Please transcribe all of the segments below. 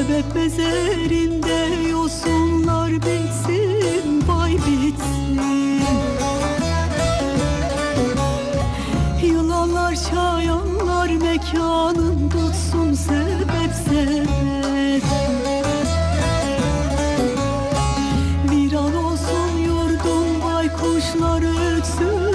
Sebep mezerinde yosunlar bitsin vay bitsin. Yılanlar çayanlar mekanın tutsun sebep sebep. Viran olsun yurdum baykuşlar ötsün.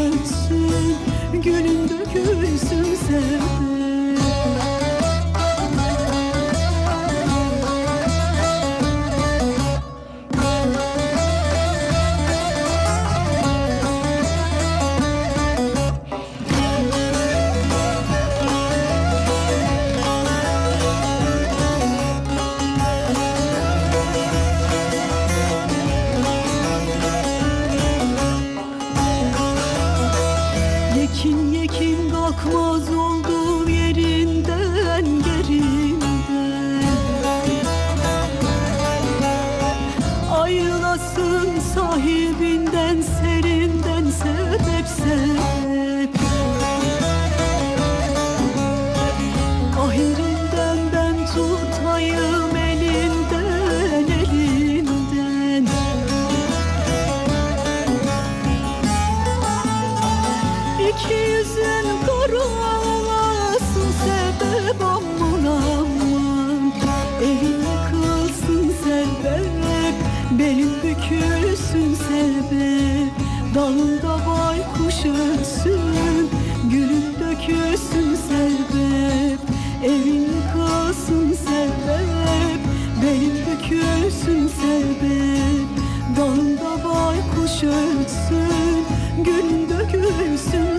dökülsün Gülün dökülsün sevdim. Belin bükülsün selve Dalında baykuş ölsün. Gülün dökülsün sebep Evin yıkılsın sebep. Belin bükülsün sebep Dalında baykuş ölsün. Gülün dökülsün